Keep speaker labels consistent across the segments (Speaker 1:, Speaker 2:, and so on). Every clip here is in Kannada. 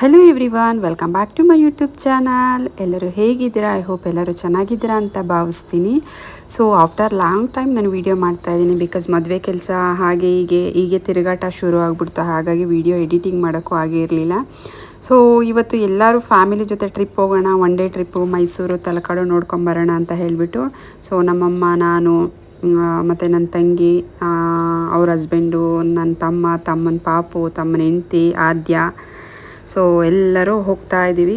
Speaker 1: Hello everyone welcome back to my YouTube channel ಎಲ್ಲರೂ ಹೇಗಿದ್ದೀರಾ? ಐ ಹೋಪ್ ಎಲ್ಲರೂ ಚೆನ್ನಾಗಿದ್ದೀರಾ ಅಂತ ಭಾವಿಸ್ತೀನಿ. ಸೊ ಆಫ್ಟರ್ ಲಾಂಗ್ ಟೈಮ್ ನಾನು ವೀಡಿಯೋ ಮಾಡ್ತಾ ಇದ್ದೀನಿ ಬಿಕಾಸ್ ಮದುವೆ ಕೆಲಸ ಹಾಗೆ ಹೀಗೆ ಹೀಗೆ ತಿರುಗಾಟ ಶುರು ಆಗ್ಬಿಡ್ತು. ಹಾಗಾಗಿ ವೀಡಿಯೋ ಎಡಿಟಿಂಗ್ ಮಾಡೋಕ್ಕೂ ಆಗಿರಲಿಲ್ಲ ಸೊ ಇವತ್ತು ಎಲ್ಲರೂ ಫ್ಯಾಮಿಲಿ ಜೊತೆ ಟ್ರಿಪ್ ಹೋಗೋಣ one day trip Mysuru, Talakadu ನೋಡ್ಕೊಂಬರೋಣ ಅಂತ ಹೇಳಿಬಿಟ್ಟು. ಸೊ ನಮ್ಮಮ್ಮ, ನಾನು ಮತ್ತು ನನ್ನ ತಂಗಿ ಅವ್ರ ಹಸ್ಬೆಂಡು ನನ್ನ ತಮ್ಮ, ತಮ್ಮನ ಪಾಪು, ತಮ್ಮನ ಹೆಂಡ್ತಿ, ಆದ್ಯ ಸೊ ಎಲ್ಲರೂ ಹೋಗ್ತಾ ಇದ್ದೀವಿ.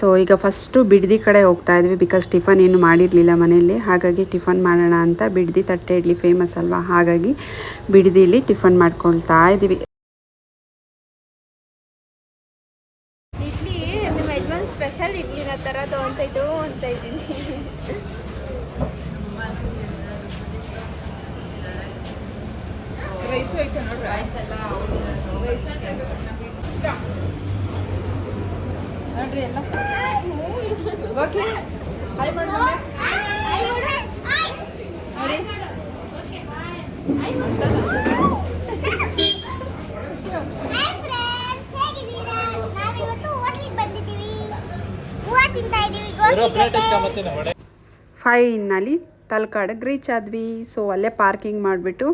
Speaker 1: ಸೊ ಈಗ ಫಸ್ಟು ಬಿಡ್ದಿ ಕಡೆ ಹೋಗ್ತಾ ಇದ್ವಿ ಬಿಕಾಸ್ ಟಿಫನ್ ಏನು ಮಾಡಿರಲಿಲ್ಲ ಮನೆಯಲ್ಲಿ. ಹಾಗಾಗಿ ಟಿಫನ್ ಮಾಡೋಣ ಅಂತ ಬಿಡ್ದಿ ತಟ್ಟೆ ಇಡ್ಲಿ ಫೇಮಸ್ ಅಲ್ವಾ? ಹಾಗಾಗಿ ಬಿಡ್ದಿಲಿ ಟಿಫನ್ ಮಾಡ್ಕೊಳ್ತಾ ಇದ್ದೀವಿ.
Speaker 2: ಸ್ಪೆಷಲ್ ಇಡ್ಲಿನ ಅಂತ ಇದು ಅಂತ ಇದ್ದೀನಿ.
Speaker 3: ನಾವಿವತ್ತು ಹೋಟ್ಲಿಗೆ ಬಂದಿದ್ದೀವಿ ಹೂವು ತಿಂತಾ ಇದ್ದೀವಿ. ಹಾಯ್ ಜೊತೆ.
Speaker 1: ಫೈನಲಿ ತಲಕಾಡಿಗೆ ರೀಚ್ ಆದ್ವಿ ಸೊ ಅಲ್ಲೇ ಪಾರ್ಕಿಂಗ್ ಮಾಡಿಬಿಟ್ಟು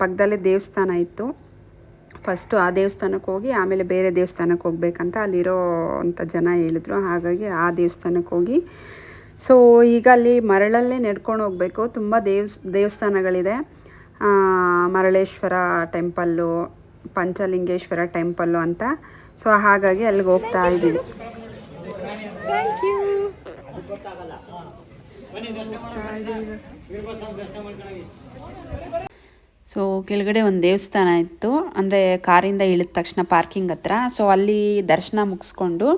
Speaker 1: ಪಕ್ಕದಲ್ಲೇ ದೇವಸ್ಥಾನ ಇತ್ತು. ಫಸ್ಟು ಆ ದೇವಸ್ಥಾನಕ್ಕೆ ಹೋಗಿ ಆಮೇಲೆ ಬೇರೆ ದೇವಸ್ಥಾನಕ್ಕೆ ಹೋಗ್ಬೇಕಂತ ಅಲ್ಲಿರೋ ಅಂಥ ಜನ ಹೇಳಿದ್ರು. ಹಾಗಾಗಿ ಆ ದೇವಸ್ಥಾನಕ್ಕೆ ಹೋಗಿ. ಸೊ ಈಗ ಅಲ್ಲಿ ಮರಳಲ್ಲೇ ನಡ್ಕೊಂಡು ಹೋಗಬೇಕು. ತುಂಬ ದೇವ್ಸ್ ದೇವಸ್ಥಾನಗಳಿದೆ. ಆ, ಮರಳೇಶ್ವರ ಟೆಂಪಲ್ಲು ಪಂಚಲಿಂಗೇಶ್ವರ ಟೆಂಪಲ್ಲು ಅಂತ. ಸೊ ಹಾಗಾಗಿ ಅಲ್ಲಿಗೆ ಹೋಗ್ತಾ ಇದ್ದೀವಿ.
Speaker 2: ಥ್ಯಾಂಕ್ ಯು
Speaker 1: ಸೊ ಕೆಳಗಡೆ ಒಂದು ದೇವಸ್ಥಾನ ಇತ್ತು. ಅಂದರೆ ಕಾರಿಂದ ಇಳಿದ ತಕ್ಷಣ ಪಾರ್ಕಿಂಗ್ ಹತ್ರ. ಸೊ ಅಲ್ಲಿ ದರ್ಶನ ಮುಗಿಸ್ಕೊಂಡು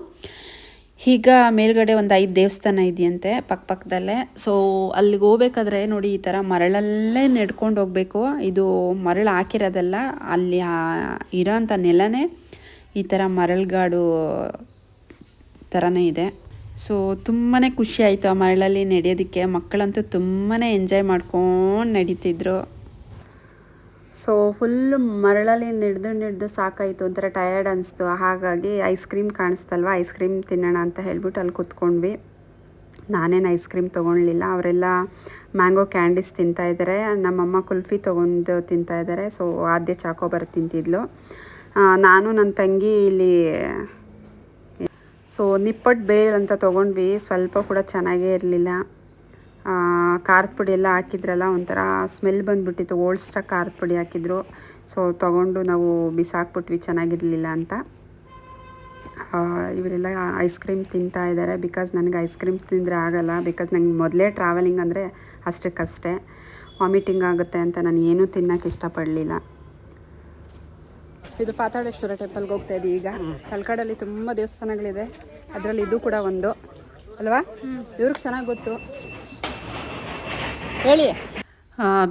Speaker 1: ಈಗ ಮೇಲ್ಗಡೆ ಒಂದು ಐದು ದೇವಸ್ಥಾನ ಇದೆಯಂತೆ ಪಕ್ಕ ಪಕ್ಕದಲ್ಲೇ ಸೊ ಅಲ್ಲಿಗೆ ಹೋಗ್ಬೇಕಾದ್ರೆ ನೋಡಿ ಈ ಥರ ಮರಳಲ್ಲೇ ನಡ್ಕೊಂಡು ಹೋಗಬೇಕು. ಇದು ಮರಳು ಹಾಕಿರೋದಲ್ಲ, ಅಲ್ಲಿ ಇರೋಂಥ ನೆಲನೇ ಈ ಥರ ಮರಳುಗಾಡು ಥರನೇ ಇದೆ. ಸೊ ತುಂಬಾ ಖುಷಿ ಆಯಿತು ಆ ಮರಳಲ್ಲಿ ನಡೆಯೋದಕ್ಕೆ. ಮಕ್ಕಳಂತೂ ತುಂಬಾ ಎಂಜಾಯ್ ಮಾಡ್ಕೊಂಡು ನಡೀತಿದ್ರು. ಸೊ ಫುಲ್ಲು ಮರಳಲ್ಲಿ ನಿಡ್ದು ನಿಡ್ದು ಸಾಕಾಯಿತು ಒಂಥರ ಟಯರ್ಡ್ ಅನಿಸ್ತು. ಹಾಗಾಗಿ ಐಸ್ ಕ್ರೀಮ್ ಕಾಣಿಸ್ತಲ್ವ? ಐಸ್ ಕ್ರೀಮ್ ತಿನ್ನೋಣ ಅಂತ ಹೇಳ್ಬಿಟ್ಟು ಅಲ್ಲಿ ಕೂತ್ಕೊಂಡ್ವಿ. ನಾನೇನು ಐಸ್ ಕ್ರೀಮ್ ತೊಗೊಳ್ಲಿಲ್ಲ ಅವರೆಲ್ಲ ಮ್ಯಾಂಗೋ ಕ್ಯಾಂಡೀಸ್ ತಿಂತಾ ಇದ್ದಾರೆ ನಮ್ಮಮ್ಮ ಕುಲ್ಫಿ ತೊಗೊಂಡು ತಿಂತಾ ಇದ್ದಾರೆ ಸೊ ಆದ್ಯ ಚಾಕೋಬಾರ್ ತಿಂತಿದ್ಲು. ನಾನು ನನ್ನ ತಂಗಿ ಇಲ್ಲಿ ಸೊ ನಿಪ್ಪಟ್ಟು ಬೇಲ್ ಅಂತ ತೊಗೊಂಡ್ವಿ. ಸ್ವಲ್ಪ ಕೂಡ ಚೆನ್ನಾಗೇ ಇರಲಿಲ್ಲ. ಖಾರದ ಪುಡಿ ಎಲ್ಲ ಹಾಕಿದ್ರಲ್ಲ ಒಂಥರ ಸ್ಮೆಲ್ ಬಂದ್ಬಿಟ್ಟಿತ್ತು. ಓಲ್ಡ್ ಸ್ಟಾಕ್ ಖಾರದ ಪುಡಿ ಹಾಕಿದ್ರು. ಸೊ ತೊಗೊಂಡು ನಾವು ಬಿಸಾಕ್ಬಿಟ್ವಿ ಚೆನ್ನಾಗಿರಲಿಲ್ಲ ಅಂತ. ಇವರೆಲ್ಲ ಐಸ್ ಕ್ರೀಮ್ ತಿಂತಾ ಇದ್ದಾರೆ. ಬಿಕಾಸ್ ನನಗೆ ಐಸ್ ಕ್ರೀಮ್ ತಿಂದರೆ ಆಗಲ್ಲ. ಬಿಕಾಸ್ ನಂಗೆ ಮೊದಲೇ ಟ್ರಾವೆಲಿಂಗ್ ಅಂದರೆ ಅಷ್ಟಕ್ಕಷ್ಟೇ ವಾಮಿಟಿಂಗ್ ಆಗುತ್ತೆ ಅಂತ ನಾನು ಏನೂ ತಿನ್ನೋಕ್ಕೆ ಇಷ್ಟಪಡಲಿಲ್ಲ. ಇದು ಪಾತಾಳೇಶ್ವರ ಟೆಂಪಲ್ಗೆ ಹೋಗ್ತಾ ಇದ್ದೀವಿ ಈಗ. ತಲಕಾಡಲ್ಲಿ ತುಂಬ ದೇವಸ್ಥಾನಗಳಿದೆ. ಅದರಲ್ಲಿ ಇದು ಕೂಡ ಒಂದು. ಅಲ್ವಾ? ಇವ್ರಿಗೆ ಚೆನ್ನಾಗಿ ಗೊತ್ತು. ಹೇಳಿ.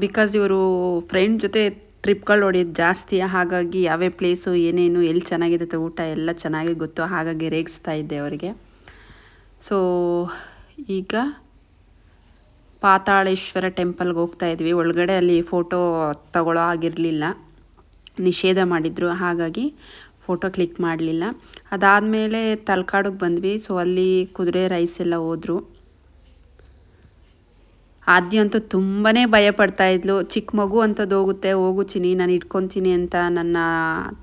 Speaker 1: ಬಿಕಾಸ್ ಇವರು ಫ್ರೆಂಡ್ ಜೊತೆ ಟ್ರಿಪ್ಗಳು ಹೊಡೆಯೋದು ಜಾಸ್ತಿ, ಹಾಗಾಗಿ ಯಾವ್ಯಾವ ಪ್ಲೇಸು ಏನೇನು, ಎಲ್ಲಿ ಚೆನ್ನಾಗಿರುತ್ತೆ ಊಟ, ಎಲ್ಲ ಚೆನ್ನಾಗಿ ಗೊತ್ತು, ಹಾಗಾಗಿ ರೇಗಿಸ್ತಾ ಇದ್ದೆ ಅವರಿಗೆ. ಸೊ ಈಗ ಪಾತಾಳೇಶ್ವರ ಟೆಂಪಲ್ಗೆ ಹೋಗ್ತಾ ಇದ್ವಿ. ಒಳಗಡೆ ಅಲ್ಲಿ ಫೋಟೋ ತಗೊಳ್ಳೋ ಆಗಿರಲಿಲ್ಲ ನಿಷೇಧ ಮಾಡಿದರು, ಹಾಗಾಗಿ ಫೋಟೋ ಕ್ಲಿಕ್ ಮಾಡಲಿಲ್ಲ. ಅದಾದಮೇಲೆ ತಲಕಾಡಿಗೆ ಬಂದ್ವಿ. ಸೊ ಅಲ್ಲಿ ಕುದುರೆ ರೈಸ್ ಎಲ್ಲ ಹೋದ್ರು. ಆದ್ಯ ಅಂತೂ ತುಂಬಾ ಭಯ ಪಡ್ತಾ ಇದ್ಲು. ಚಿಕ್ಕ ಮಗು ಅಂತದ್ದು ಹೋಗುತ್ತೆ, ಹೋಗು ನಾನು ಇಟ್ಕೊತೀನಿ ಅಂತ ನನ್ನ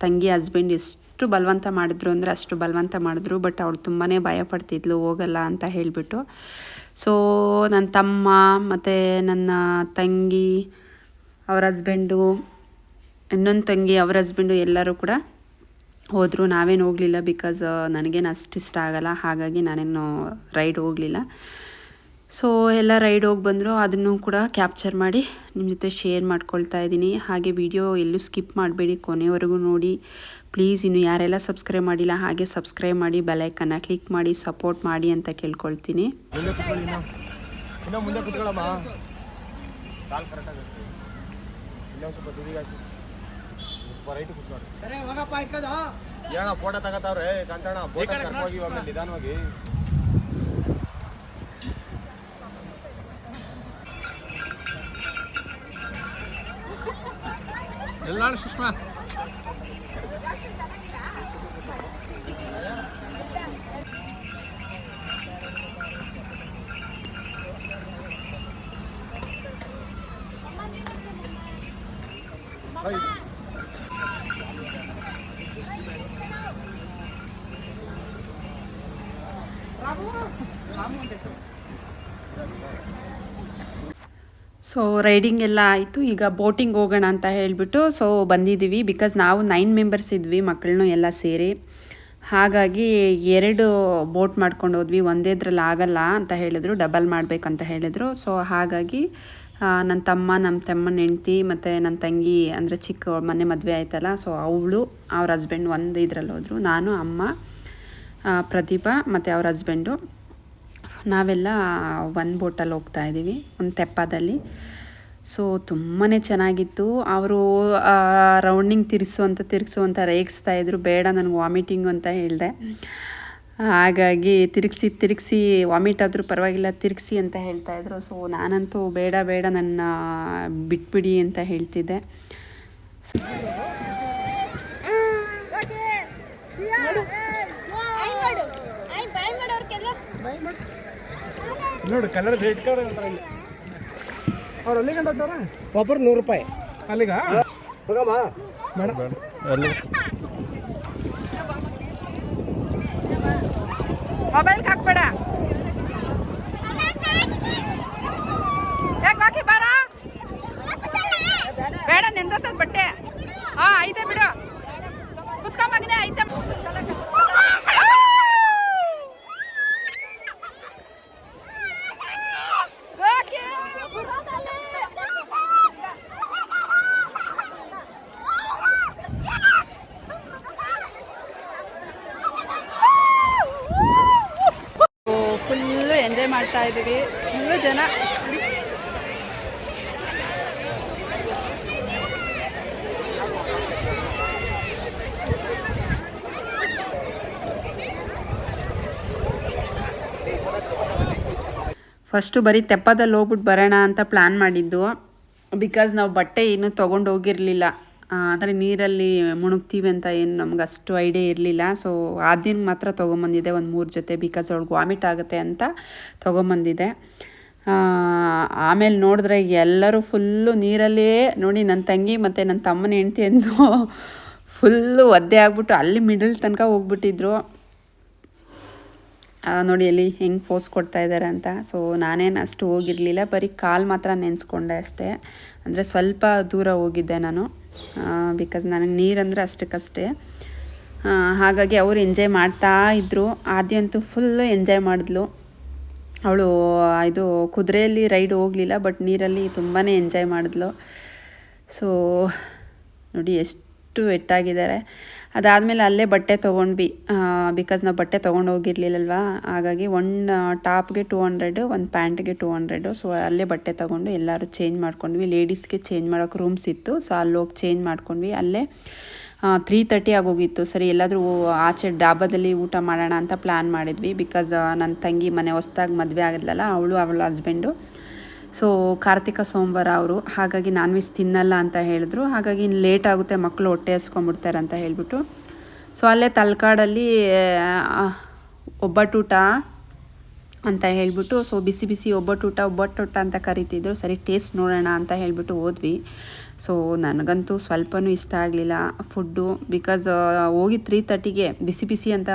Speaker 1: ತಂಗಿ ಹಸ್ಬೆಂಡ್ ಎಷ್ಟು ಬಲವಂತ ಮಾಡಿದ್ರು ಅಂದರೆ ಅಷ್ಟು ಬಲವಂತ ಮಾಡಿದ್ರು ಬಟ್ ಅವಳು ತುಂಬಾ ಭಯ ಪಡ್ತಿದ್ಲು, ಹೋಗಲ್ಲ ಅಂತ ಹೇಳಿಬಿಟ್ಟು. ಸೊ ನನ್ನ ತಮ್ಮ ಮತ್ತು ನನ್ನ ತಂಗಿ, ಅವ್ರ ಹಸ್ಬೆಂಡು ಇನ್ನೊಂದು ತಂಗಿ, ಅವ್ರ ಹಸ್ಬೆಂಡು ಎಲ್ಲರೂ ಕೂಡ ಹೋದರು. ನಾವೇನು ಹೋಗಲಿಲ್ಲ ಬಿಕಾಸ್ ನನಗೇನು ಅಷ್ಟು ಇಷ್ಟ ಆಗಲ್ಲ, ಹಾಗಾಗಿ ನಾನೇನು ರೈಡ್ ಹೋಗಲಿಲ್ಲ. ಸೊ ಎಲ್ಲ ರೈಡ್ ಹೋಗಿ ಬಂದರು, ಅದನ್ನು ಕೂಡ ಕ್ಯಾಪ್ಚರ್ ಮಾಡಿ ನಿಮ್ಮ ಜೊತೆ ಶೇರ್ ಮಾಡ್ಕೊಳ್ತಾ ಇದ್ದೀನಿ. ಹಾಗೆ ವಿಡಿಯೋ ಎಲ್ಲೂ ಸ್ಕಿಪ್ ಮಾಡಬೇಡಿ ಕೊನೆವರೆಗೂ ನೋಡಿ. ಪ್ಲೀಸ್ ಇನ್ನು ಯಾರೆಲ್ಲ ಸಬ್ಸ್ಕ್ರೈಬ್ ಮಾಡಿಲ್ಲ, ಹಾಗೆ ಸಬ್ಸ್ಕ್ರೈಬ್ ಮಾಡಿ ಬೆಲೈಕನ್ನ ಕ್ಲಿಕ್ ಮಾಡಿ ಸಪೋರ್ಟ್ ಮಾಡಿ ಅಂತ ಕೇಳ್ಕೊಳ್ತೀನಿ.
Speaker 4: ಇನ್ನೂ ಮುಂದೆ Polarische smaak. Hey.
Speaker 5: Bravo! Bravo!
Speaker 1: So riding ಎಲ್ಲ ಆಯಿತು. ಈಗ ಬೋಟಿಂಗ್ ಹೋಗೋಣ ಅಂತ ಹೇಳಿಬಿಟ್ಟು ಸೊ ಬಂದಿದ್ದೀವಿ. ಬಿಕಾಸ್ ನಾವು ನೈನ್ ಮೆಂಬರ್ಸ್ ಇದ್ವಿ, ಮಕ್ಕಳನ್ನೂ ಎಲ್ಲ ಸೇರಿ. ಹಾಗಾಗಿ ಎರಡು ಬೋಟ್ ಮಾಡ್ಕೊಂಡು ಹೋದ್ವಿ. ಒಂದೇದ್ರಲ್ಲಿ ಆಗಲ್ಲ ಅಂತ ಹೇಳಿದ್ರು. ಡಬಲ್ ಮಾಡಬೇಕಂತ ಹೇಳಿದರು. ಸೊ ಹಾಗಾಗಿ ನನ್ನ ತಮ್ಮ ನಮ್ಮ ತಮ್ಮನ ಹೆಂಡ್ತಿ ಮತ್ತು ನನ್ನ ತಂಗಿ, ಅಂದರೆ ಚಿಕ್ಕ ಮನೆ ಮದುವೆ ಆಯ್ತಲ್ಲ ಸೊ ಅವಳು, ಅವ್ರ ಹಸ್ಬೆಂಡ್ ಒಂದು ಇದ್ರಲ್ಲಿ ಹೋದರು. ನಾನು, ಅಮ್ಮ ಪ್ರದೀಪಾ ಮತ್ತು ಅವ್ರ ಹಸ್ಬೆಂಡು ನಾವೆಲ್ಲ ಒಂದು ಬೋಟಲ್ಲಿ ಹೋಗ್ತಾ ಇದ್ದೀವಿ ಒಂದು ತೆಪ್ಪದಲ್ಲಿ. ಸೊ ತುಂಬಾ ಚೆನ್ನಾಗಿತ್ತು. ಅವರು ರೌಂಡಿಂಗ್ ತಿರ್ಸು ಅಂತ ತಿರುಗಿಸು ಅಂತ ರೇಗಿಸ್ತಾ ಇದ್ರು. ಬೇಡ ನನಗೆ ವಾಮಿಟಿಂಗ್ ಅಂತ ಹೇಳಿದೆ. ಹಾಗಾಗಿ ತಿರುಗಿಸಿ ತಿರುಗಿಸಿ ವಾಮಿಟ್ ಆದರೂ ಪರವಾಗಿಲ್ಲ ತಿರುಗಿಸಿ ಅಂತ ಹೇಳ್ತಾ ಇದ್ರು. ಸೊ ನಾನಂತೂ ಬೇಡ ಬೇಡ ನನ್ನ ಬಿಟ್ಬಿಡಿ ಅಂತ ಹೇಳ್ತಿದ್ದೆ.
Speaker 2: ಆಯ್ ಮಾಡು ಆಯ್ ಬಾಯ್ ಮಾಡೋರ್ಗೆಲ್ಲ
Speaker 4: ನೋಡು ಕಲರ್ ರೇಟ್ ಕಾರ್ಡ್ ಅಂತಾರೆ ಇಲ್ಲಿ ಅವ್ರು ಅಲ್ಲಿಗೆ ಹೊಂಟೋಗ್ತಾರ
Speaker 5: ಒಬ್ಬರು ನೂರು ರೂಪಾಯಿ.
Speaker 4: ಅಲ್ಲಿಗ?
Speaker 5: ಹೋಗಮ್ಮ.
Speaker 4: ಬೇಡ. ಮೊಬೈಲ್
Speaker 1: ಮೊಬೈಲ್ಗೆ ಹಾಕ್ಬೇಡ. ಯಾಕೆ ಹಾಕಿ ಬಾರ. ಬೇಡ ನೆಂದೋತದ ಬಟ್ಟೆ. ಹಾ ಐತೆ ಬಿಡು. ಕುತ್ಕೊಂಬಗ್ನೆ ಐತೆ. ಎಂಜಾಯ್ ಮಾಡ್ತಾ ಇದ್ದೀವಿ. ಫುಲ್ಲು ಜನ ಫಸ್ಟು ಬರೀ ತೆಪ್ಪದಲ್ಲಿ ಹೋಗ್ಬಿಟ್ಟು ಬರೋಣ ಅಂತ ಪ್ಲ್ಯಾನ್ ಮಾಡಿದ್ದು. ಬಿಕಾಸ್ ನಾವು ಬಟ್ಟೆ ಏನೂ ತೊಗೊಂಡು ಹೋಗಿರಲಿಲ್ಲ. ಅಂದರೆ ನೀರಲ್ಲಿ ಮುಳುಗ್ತೀವಿ ಅಂತ ಏನು ನಮ್ಗೆ ಅಷ್ಟು ಐಡಿಯಾ ಇರಲಿಲ್ಲ. ಸೊ ಆ ದಿನ ಮಾತ್ರ ತೊಗೊಂಬಂದಿದ್ದೆ ಒಂದು ಮೂರು ಜೊತೆ ಬಿಕಾಸ್ ಅವ್ಳಿಗೆ ವಾಮಿಟ್ ಆಗುತ್ತೆ ಅಂತ ತೊಗೊಂಬಂದಿದ್ದೆ ಆ, ಆಮೇಲೆ ನೋಡಿದ್ರೆ ಎಲ್ಲರೂ ಫುಲ್ಲು ನೀರಲ್ಲೇ ನೋಡಿ ನನ್ನ ತಂಗಿ ಮತ್ತು ನನ್ನ ತಮ್ಮನ ಹೆಂಡ್ತಿ ಎಂದು ಫುಲ್ಲು ಒದ್ದೆ ಆಗ್ಬಿಟ್ಟು ಅಲ್ಲಿ ಮಿಡಲ್ ತನಕ ಹೋಗ್ಬಿಟ್ಟಿದ್ರು. ನೋಡಿ ಅಲ್ಲಿ ಹೆಂಗೆ ಫೋಸ್ ಕೊಡ್ತಾ ಇದ್ದಾರೆ ಅಂತ. ಸೊ ನಾನೇನು ಅಷ್ಟು ಹೋಗಿರಲಿಲ್ಲ. ಬರೀ ಕಾಲು ಮಾತ್ರ ನೆನೆಸ್ಕೊಂಡೆ ಅಷ್ಟೇ. ಅಂದರೆ ಸ್ವಲ್ಪ ದೂರ ಹೋಗಿದ್ದೆ ನಾನು. ಬಿಕಾಸ್ ನನಗೆ ನೀರಂದರೆ ಅಷ್ಟಕ್ಕಷ್ಟೇ. ಹಾಗಾಗಿ ಅವರು ಎಂಜಾಯ್ ಮಾಡ್ತಾ ಇದ್ದರು ಆದ್ಯಂತೂ ಫುಲ್ ಎಂಜಾಯ್ ಮಾಡಿದ್ಲು. ಅವಳು, ಇದು ಕುದುರೆಯಲ್ಲಿ ರೈಡ್ ಹೋಗಲಿಲ್ಲ ಬಟ್ ನೀರಲ್ಲಿ ತುಂಬಾ ಎಂಜಾಯ್ ಮಾಡಿದ್ಲು. ಸೊ ನೋಡಿ, ಎಷ್ಟು ಎಟ್ಟಾಗಿದ್ದಾರೆ ಅದಾದಮೇಲೆ ಅಲ್ಲೇ ಬಟ್ಟೆ ತೊಗೊಂಡ್ವಿ. ಬಿಕಾಸ್ ನಾವು ಬಟ್ಟೆ ತೊಗೊಂಡು ಹೋಗಿರಲಿಲ್ಲಲ್ವಾ? ಹಾಗಾಗಿ ಒನ್ ಟಾಪ್ಗೆ ಟೂ ಹಂಡ್ರೆಡು ಒಂದು ಪ್ಯಾಂಟ್ಗೆ ಟೂ ಹಂಡ್ರೆಡು ಸೊ ಅಲ್ಲೇ ಬಟ್ಟೆ ತೊಗೊಂಡು ಎಲ್ಲರೂ ಚೇಂಜ್ ಮಾಡ್ಕೊಂಡ್ವಿ. ಲೇಡೀಸ್ಗೆ ಚೇಂಜ್ ಮಾಡೋಕ್ಕೆ ರೂಮ್ಸ್ ಇತ್ತು. ಸೊ ಅಲ್ಲಿ ಹೋಗಿ ಚೇಂಜ್ ಮಾಡ್ಕೊಂಡ್ವಿ. ಅಲ್ಲೇ ತ್ರೀ ತರ್ಟಿ ಆಗೋಗಿತ್ತು ಸರಿ, ಎಲ್ಲಾದರೂ ಆಚೆ ಡಾಬಾದಲ್ಲಿ ಊಟ ಮಾಡೋಣ ಅಂತ ಪ್ಲ್ಯಾನ್ ಮಾಡಿದ್ವಿ. ಬಿಕಾಸ್ ನನ್ನ ತಂಗಿ ಮನೆ ಹೊಸ್ದಾಗಿ ಮದುವೆ ಆಗಿದ್ಲಲ್ಲ ಅವಳು, ಅವಳ ಹಸ್ಬೆಂಡು ಸೊ ಕಾರ್ತಿಕ ಸೋಮವಾರ ಅವರು, ಹಾಗಾಗಿ ನಾನ್ ವೆಜ್ ತಿನ್ನಲ್ಲ ಅಂತ ಹೇಳಿದ್ರು. ಹಾಗಾಗಿ ಇನ್ನು ಲೇಟ್ ಆಗುತ್ತೆ ಮಕ್ಕಳು ಹೊಟ್ಟೆ ಹಸ್ಕೊಂಡ್ಬಿಡ್ತಾರೆ ಅಂತ ಹೇಳಿಬಿಟ್ಟು. ಸೊ ಅಲ್ಲೇ ತಲಕಾಡಲ್ಲಿ ಒಬ್ಬಟೂಟ ಅಂತ ಹೇಳಿಬಿಟ್ಟು ಸೊ ಬಿಸಿ ಬಿಸಿ ಒಬ್ಬಟ್ಟೂಟ ಒಬ್ಬಟ್ಟೂಟ ಅಂತ ಕರಿತಿದ್ರು. ಸರಿ ಟೇಸ್ಟ್ ನೋಡೋಣ ಅಂತ ಹೇಳಿಬಿಟ್ಟು ಹೋದ್ವಿ. ಸೊ ನನಗಂತೂ ಸ್ವಲ್ಪನೂ ಇಷ್ಟ ಆಗಲಿಲ್ಲ ಫುಡ್ಡು. ಬಿಕಾಸ್ ಹೋಗಿ ತ್ರೀ ತರ್ಟಿಗೆ ಬಿಸಿ ಬಿಸಿ ಅಂತ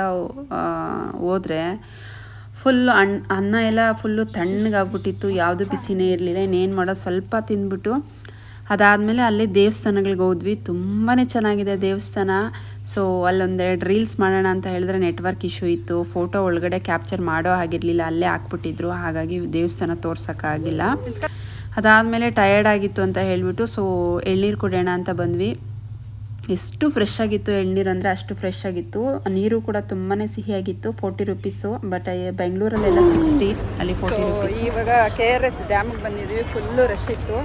Speaker 1: ಹೋದ್ರೆ ಫುಲ್ ಅಣ್ಣ ಅನ್ನ ಎಲ್ಲ ಫುಲ್ಲು ತಣ್ಣಗಾಗ್ಬಿಟ್ಟಿತ್ತು, ಯಾವುದು ಬಿಸಿನೇ ಇರಲಿಲ್ಲ. ಇನ್ನೇನು ಮಾಡೋ ಸ್ವಲ್ಪ ತಿಂದ್ಬಿಟ್ಟು ಅದಾದಮೇಲೆ ಅಲ್ಲಿ ದೇವಸ್ಥಾನಗಳಿಗೆ ಹೋದ್ವಿ. ತುಂಬಾ ಚೆನ್ನಾಗಿದೆ ದೇವಸ್ಥಾನ. ಸೊ ಅಲ್ಲೊಂದೆರಡು ರೀಲ್ಸ್ ಮಾಡೋಣ ಅಂತ ಹೇಳಿದ್ರೆ ನೆಟ್ವರ್ಕ್ ಇಶ್ಯೂ ಇತ್ತು. ಫೋಟೋ ಒಳಗಡೆ ಕ್ಯಾಪ್ಚರ್ ಮಾಡೋ ಆಗಿರಲಿಲ್ಲ ಅಲ್ಲೇ ಹಾಕ್ಬಿಟ್ಟಿದ್ರು. ಹಾಗಾಗಿ ದೇವಸ್ಥಾನ ತೋರ್ಸೋಕ್ಕಾಗಿಲ್ಲ ಅದಾದಮೇಲೆ ಟಯರ್ಡ್ ಆಗಿತ್ತು ಅಂತ ಹೇಳಿಬಿಟ್ಟು ಸೊ ಎಳ್ನೀರು ಕುಡಿಯೋಣ ಅಂತ ಬಂದ್ವಿ. ಎಷ್ಟು ಫ್ರೆಶ್ ಆಗಿತ್ತು ಎಳ್ನೀರು ಅಂದರೆ ಅಷ್ಟು ಫ್ರೆಶ್ ಆಗಿತ್ತು. ನೀರು ಕೂಡ ತುಂಬಾ ಸಿಹಿಯಾಗಿತ್ತು ಫೋರ್ಟಿ ರುಪೀಸು ಬಟ್ ಬೆಂಗಳೂರಲ್ಲೆಲ್ಲ ಸಿಕ್ಸ್ಟಿ ಅಲ್ಲಿ ಫೋರ್ಟಿ ರುಪೀಸ್
Speaker 6: ಇವಾಗ ಕೆ ಆರ್ ಎಸ್ ಡ್ಯಾಮಿಗೆ ಬಂದಿದ್ವಿ ಫುಲ್ಲು ರಶ್ ಇತ್ತು.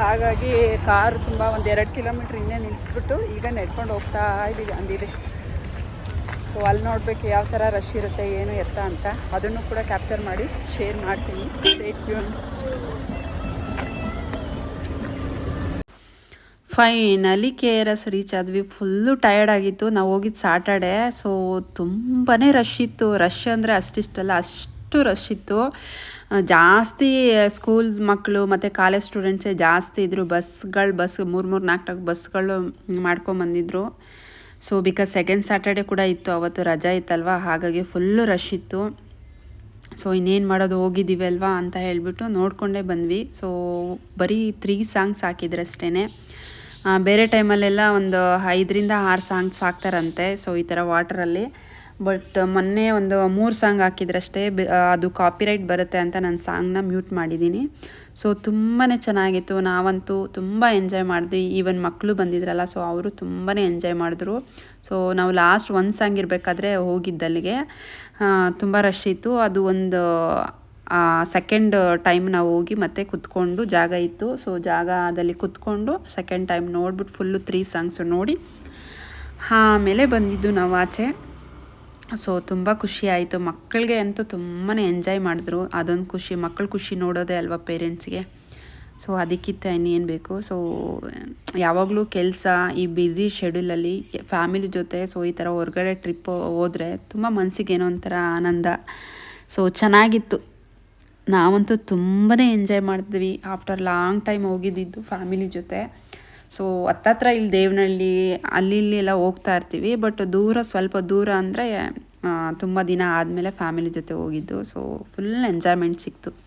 Speaker 6: ಹಾಗಾಗಿ ಕಾರು ತುಂಬ ಒಂದು ಎರಡು ಕಿಲೋಮೀಟ್ರ್ ಹಿಂದೆ ನಿಲ್ಲಿಸ್ಬಿಟ್ಟು ಈಗ ನಡ್ಕೊಂಡು ಹೋಗ್ತಾ ಇದ್ದೀವಿ ಅಂದಿದೆ. ಸೊ ಅಲ್ಲಿ ನೋಡಬೇಕು ಯಾವ ಥರ ರಶ್ ಇರುತ್ತೆ ಏನು ಎತ್ತ ಅಂತ. ಅದನ್ನು ಕೂಡ ಕ್ಯಾಪ್ಚರ್ ಮಾಡಿ ಶೇರ್ ಮಾಡ್ತೀನಿ.
Speaker 1: Finally K R S reach ಆದ್ವಿ. ಫುಲ್ಲು ಟಯರ್ಡ್ ಆಗಿತ್ತು. ನಾವು ಹೋಗಿದ್ದು ಸಾಟರ್ಡೆ ಸೊ ತುಂಬಾ ರಶ್ ಇತ್ತು. ರಶ್ ಅಂದರೆ ಅಷ್ಟಿಷ್ಟಲ್ಲ. ಅಷ್ಟು ರಶ್ ಇತ್ತು. ಜಾಸ್ತಿ ಸ್ಕೂಲ್ ಮಕ್ಕಳು ಮತ್ತು ಕಾಲೇಜ್ ಸ್ಟೂಡೆಂಟ್ಸೇ ಜಾಸ್ತಿ ಇದ್ದರು ಬಸ್ಗಳು ಬಸ್ ಮೂರು ಮೂರು ನಾಲ್ಕು ನಾಲ್ಕು ಬಸ್ಗಳು ಮಾಡ್ಕೊಂಬಂದಿದ್ರು ಸೊ ಬಿಕಾಸ್ ಸೆಕೆಂಡ್ ಸ್ಯಾಟರ್ಡೆ ಕೂಡ ಇತ್ತು. ಅವತ್ತು ರಜಾ ಇತ್ತಲ್ವ? ಹಾಗಾಗಿ ಫುಲ್ಲು ರಶ್ ಇತ್ತು. ಸೊ ಇನ್ನೇನು ಮಾಡೋದು? ಹೋಗಿದ್ದೀವಿ ಅಲ್ವಾ? ಅಂತ ಹೇಳಿಬಿಟ್ಟು ನೋಡಿಕೊಂಡೇ ಬಂದ್ವಿ. ಸೊ ಬರೀ ತ್ರೀ ಸಾಂಗ್ಸ್ ಹಾಕಿದ್ರು ಅಷ್ಟೇ ಬೇರೆ ಟೈಮಲ್ಲೆಲ್ಲ ಒಂದು ಐದರಿಂದ ಆರು ಸಾಂಗ್ಸ್ ಹಾಕ್ತಾರಂತೆ. ಸೊ ಈ ಥರ ವಾಟರಲ್ಲಿ. ಬಟ್ ಮೊನ್ನೆ ಒಂದು ಮೂರು ಸಾಂಗ್ ಹಾಕಿದ್ರಷ್ಟೇ ಅದು ಕಾಪಿರೈಟ್ ಬರುತ್ತೆ ಅಂತ ನಾನು ಸಾಂಗ್ನ ಮ್ಯೂಟ್ ಮಾಡಿದ್ದೀನಿ. ಸೊ ತುಂಬಾ ಚೆನ್ನಾಗಿತ್ತು. ನಾವಂತೂ ತುಂಬ ಎಂಜಾಯ್ ಮಾಡಿದ್ವಿ. ಈವನ್ ಮಕ್ಕಳು ಬಂದಿದ್ರಲ್ಲ ಸೊ ಅವರು ತುಂಬಾ ಎಂಜಾಯ್ ಮಾಡಿದ್ರು. ಸೊ ನಾವು ಲಾಸ್ಟ್ ಒಂದು ಸಾಂಗ್ ಇರಬೇಕಾದ್ರೆ ಹೋಗಿದ್ದಲ್ಲಿಗೆ. ತುಂಬ ರಶ್ ಇತ್ತು. ಅದು ಒಂದು ಸೆಕೆಂಡ್ ಟೈಮ್ ನಾವು ಹೋಗಿ ಮತ್ತೆ ಕುತ್ಕೊಂಡು ಜಾಗ ಇತ್ತು. ಸೊ ಜಾಗದಲ್ಲಿ ಕುತ್ಕೊಂಡು ಸೆಕೆಂಡ್ ಟೈಮ್ ನೋಡ್ಬಿಟ್ಟು ಫುಲ್ಲು ತ್ರೀ ಸಾಂಗ್ಸು ನೋಡಿ ಆಮೇಲೆ ಬಂದಿದ್ದು ನಾವು ಆಚೆ. ಸೊ ತುಂಬ ಖುಷಿ ಆಯಿತು. ಮಕ್ಕಳಿಗೆ ಅಂತೂ ತುಂಬಾ ಎಂಜಾಯ್ ಮಾಡಿದ್ರು. ಅದೊಂದು ಖುಷಿ. ಮಕ್ಕಳು ಖುಷಿ ನೋಡೋದೇ ಅಲ್ವಾ ಪೇರೆಂಟ್ಸ್ಗೆ ಸೊ ಅದಕ್ಕಿಂತ ಇನ್ನೇನು ಬೇಕು? ಸೊ ಯಾವಾಗಲೂ ಕೆಲಸ ಈ ಬ್ಯುಸಿ ಶೆಡ್ಯೂಲಲ್ಲಿ ಫ್ಯಾಮಿಲಿ ಜೊತೆ ಸೊ ಈ ಥರ ಹೊರಗಡೆ ಟ್ರಿಪ್ ಹೋದರೆ ತುಂಬ ಮನಸ್ಸಿಗೆ ಏನೋ ಒಂಥರ ಆನಂದ. ಸೊ ಚೆನ್ನಾಗಿತ್ತು. ನಾವಂತೂ ತುಂಬಾ ಎಂಜಾಯ್ ಮಾಡಿದ್ವಿ ಆಫ್ಟರ್ ಲಾಂಗ್ ಟೈಮ್ ಹೋಗಿದ್ದಿದ್ದು ಫ್ಯಾಮಿಲಿ ಜೊತೆ. ಸೊ ಹತ್ತತ್ರ ಇಲ್ಲಿ ದೇವನಹಳ್ಳಿ, ಅಲ್ಲಿ ಇಲ್ಲಿ ಎಲ್ಲ ಹೋಗ್ತಾ ಇರ್ತೀವಿ. ಬಟ್ ದೂರ, ಸ್ವಲ್ಪ ದೂರ ಅಂದರೆ ತುಂಬ ದಿನ ಆದಮೇಲೆ ಫ್ಯಾಮಿಲಿ ಜೊತೆ ಹೋಗಿದ್ದು. ಸೊ ಫುಲ್ ಎಂಜಾಯ್ಮೆಂಟ್ ಸಿಕ್ತು.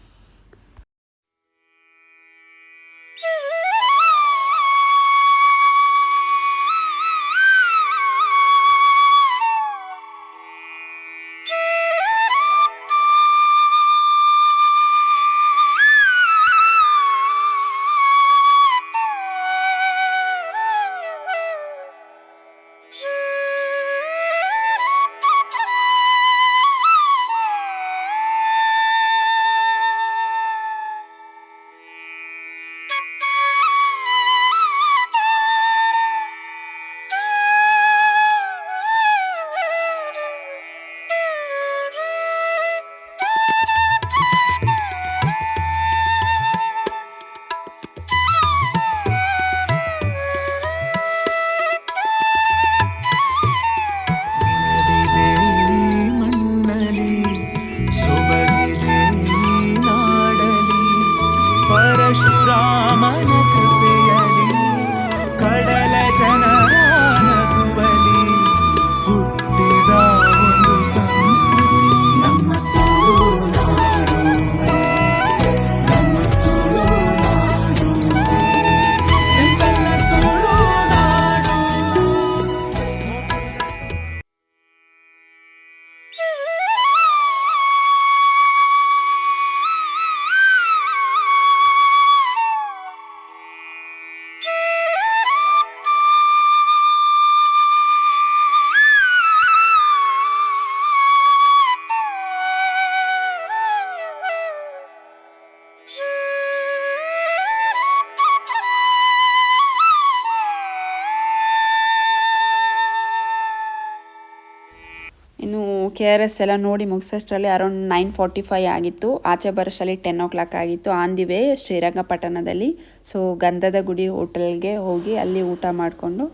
Speaker 1: ಕೆ ಆರ್ ಎಸ್ ಎಲ್ಲ ನೋಡಿ ಮುಗಿಸೋಷ್ಟರಲ್ಲಿ ಅರೌಂಡ್ ನೈನ್ ಫಾರ್ಟಿ ಫೈ ಆಗಿತ್ತು. ಆಚೆ ಬರೋಷ್ಟರಲ್ಲಿ ಟೆನ್ ಓ ಕ್ಲಾಕ್ ಆಗಿತ್ತು. ಆನ್ ದಿ ವೇ ಶ್ರೀರಂಗಪಟ್ಟಣದಲ್ಲಿ. ಸೊ ಗಂಧದ ಗುಡಿ ಹೋಟೆಲ್ಗೆ ಹೋಗಿ ಅಲ್ಲಿ ಊಟ ಮಾಡಿಕೊಂಡು.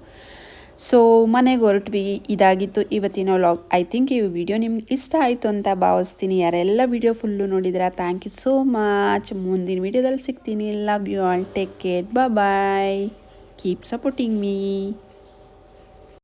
Speaker 1: ಸೊ ಮನೆಗೆ ಹೊರಟ್ವಿ. ಇದಾಗಿತ್ತು ಇವತ್ತಿನ ವ್ಲಾಗ್ ಐ ಥಿಂಕ್ ಈ ವಿಡಿಯೋ ನಿಮ್ಗೆ ಇಷ್ಟ ಆಯಿತು ಅಂತ ಭಾವಿಸ್ತೀನಿ. ಯಾರೆಲ್ಲ ವಿಡಿಯೋ ಫುಲ್ಲು ನೋಡಿದ್ರ ಥ್ಯಾಂಕ್ ಯು ಸೋ ಮಚ್ ಮುಂದಿನ ವಿಡಿಯೋದಲ್ಲಿ ಸಿಗ್ತೀನಿ. Love you all take care bye keep supporting me